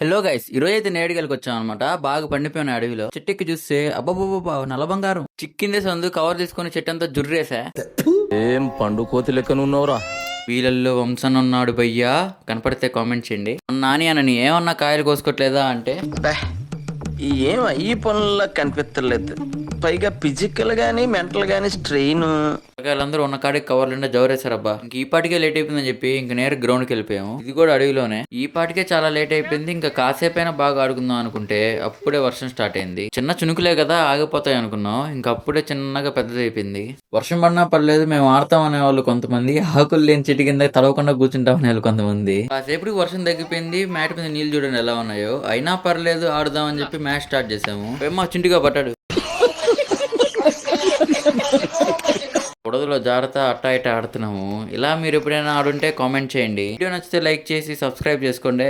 Hello guys ఈ రోజు అయితే నేడిగలకి వచ్చాం అనమాట బాగా పండిపోయిన అడవిలో. చెట్టెక్కి చూస్తే అబ్బాబాబా నల్ల బంగారం. చిక్కిందే సందు కవర్ తీసుకొని చెట్టంతా జుర్రేసా. ఏం పండు కోతి లెక్కనున్నావురా వీళ్ళల్లో వంశన్ ఉన్నాడు భయ్యా. కనపడితే కామెంట్ చేయండి. నాని అనని ఏమన్నా కాయలు కోసుకోవట్లేదా అంటే? ఏం ఈ పనుల్లో కనిపించలేదు పైగా ఫిజికల్ గానీ మెంటల్ గానీ స్ట్రెయిన్ వాళ్ళందరూ ఉన్న కాడికి కవర్లు నిండా జవరేశారబ్బా. ఇంక ఈ పాటికే లేట్ అయిపోయిందని చెప్పి ఇంక నేరు గ్రౌండ్కి వెళ్ళిపోయాము. ఇది కూడా అడవిలోనే. ఈ పాటికే చాలా లేట్ అయిపోయింది. ఇంకా కాసేపైనా బాగా ఆడుకుందాం అనుకుంటే అప్పుడే వర్షం స్టార్ట్ అయింది. చిన్న చినుకులే కదా ఆగిపోతాయి అనుకున్నాం. ఇంకా అప్పుడే చిన్నగా పెద్దది అయిపోయింది వర్షం పడినా పర్లేదు మేము ఆడతాం అనే వాళ్ళు కొంతమంది. ఆకులు లేని చెట్టు కింద తడవకుండా కూర్చుంటాం వాళ్ళు కొంతమంది. కాసేపటికి వర్షం తగ్గిపోయింది. మ్యాట్ మీద నీళ్ళు చూడండి ఎలా ఉన్నాయో. అయినా పర్లేదు ఆడుదాం అని చెప్పి మ్యాచ్ స్టార్ట్ చేసాము. మా చింటిగా పట్టాడు బుడదలో జాగ్రత్త అట్టా ఇట్ట ఆడుతున్నాము. ఇలా మీరు ఎప్పుడైనా ఆడుంటే కామెంట్ చేయండి. వీడియో నచ్చితే లైక్ చేసి సబ్స్క్రైబ్ చేసుకోండి.